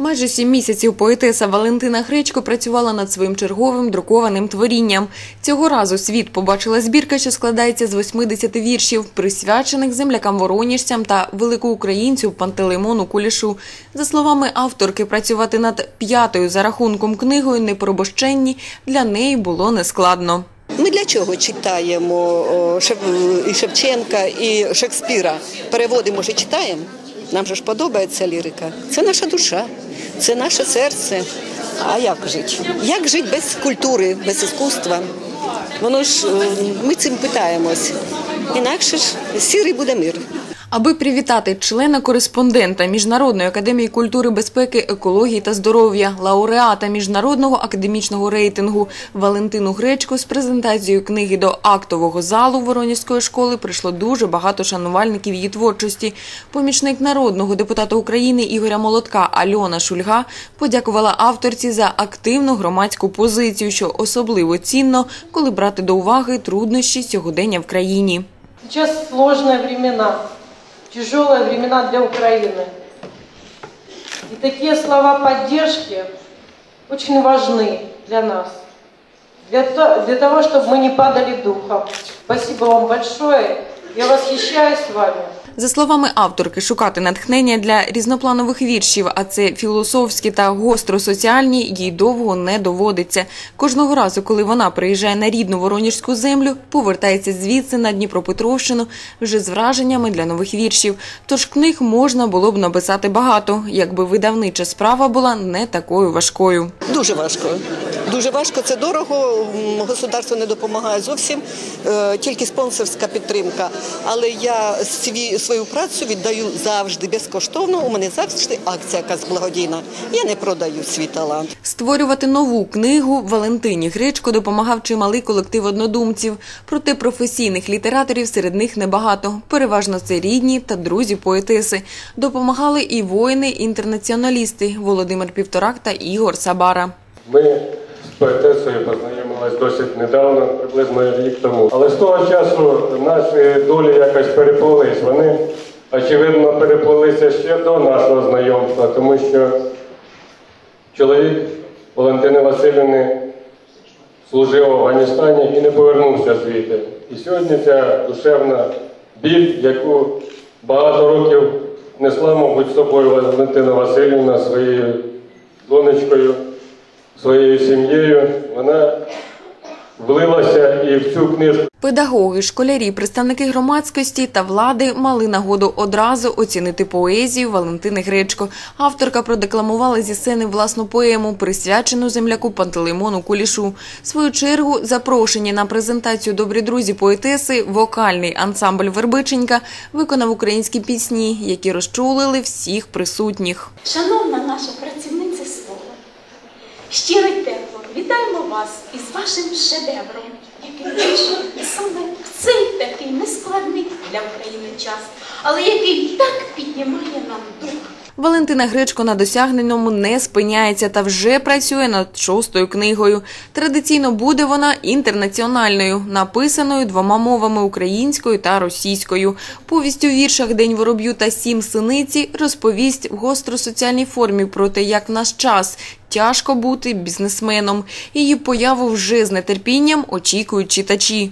Майже сім місяців поетеса Валентина Гречко працювала над своїм черговим друкованим творінням. Цього разу світ побачила збірка, що складається з 80 віршів, присвячених землякам воронежцям та великоукраїнцю Пантелеймону Кулішу. За словами авторки, працювати над п'ятою за рахунком книгою «Непробощенні» для неї було нескладно. Ми для чого читаємо і Шевченка, і Шекспіра? Переводимо і читаємо. Нам же ж подобається лірика. Це наша душа, це наше серце. А як жити? Як жити без культури, без іскусства? Воно ж е, ми цим питаємось. Інакше ж сірий буде мир. Аби привітати члена-кореспондента Міжнародної академії культури, безпеки, екології та здоров'я, лауреата міжнародного академічного рейтингу Валентину Гречко з презентацією книги до актового залу Воронівської школи прийшло дуже багато шанувальників її творчості. Помічник народного депутата України Ігоря Молотка Альона Шульга подякувала авторці за активну громадську позицію, що особливо цінно, коли брати до уваги труднощі сьогодення в країні. Сейчас сложные времена, тяжелые времена для Украины. И такие слова поддержки очень важны для нас, для, то- для того, чтобы мы не падали духом. Спасибо вам большое, я восхищаюсь вами. За словами авторки, шукати натхнення для різнопланових віршів, а це філософські та гостросоціальні, їй довго не доводиться. Кожного разу, коли вона приїжджає на рідну Воронежську землю, повертається звідси на Дніпропетровщину вже з враженнями для нових віршів. Тож книг можна було б написати багато, якби видавнича справа була не такою важкою. Дуже важко. Дуже важко, це дорого. Государство не допомагає зовсім, е, тільки спонсорська підтримка. Але я свій, свою працю віддаю завжди безкоштовно. У мене завжди акція якась благодійна. Я не продаю свій талант. Створювати нову книгу Валентині Гречко допомагав чималий колектив однодумців. Проте професійних літераторів серед них небагато. Переважно це рідні та друзі поетеси. Допомагали і воїни-інтернаціоналісти Володимир Півторак та Ігор Сабара. Ми поетесою познайомились досить недавно, приблизно рік тому. Але з того часу наші долі якось переплились. Вони, очевидно, переплилися ще до нашого знайомства, тому що чоловік Валентини Васильівни служив в Афганістані і не повернувся звідти. І сьогодні ця душевна біль, яку багато років несла, мабуть, з собою Валентина Васильівна своєю донечкою, своєю сім'єю, вона влилася і в цю книжку. Педагоги, школярі, представники громадськості та влади мали нагоду одразу оцінити поезію Валентини Гречко. Авторка продекламувала зі сцени власну поему, присвячену земляку Пантелеймону Кулішу. В свою чергу запрошені на презентацію добрі друзі поетеси, вокальний ансамбль Вербиченька виконав українські пісні, які розчулили всіх присутніх. Шановна наша працівниця слова, щиро тепло вітаємо вас із вашим шедевром, який вийшов саме в цей такий нескладний для України час, але який так піднімає нам дух. Валентина Гречко на досягненому не спиняється та вже працює над шостою книгою. Традиційно буде вона інтернаціональною, написаною двома мовами українською та російською. Повість у віршах День вороб'ю та сім синиці розповість в гостросоціальній формі про те, як наш час тяжко бути бізнесменом. Її появу вже з нетерпінням очікують читачі.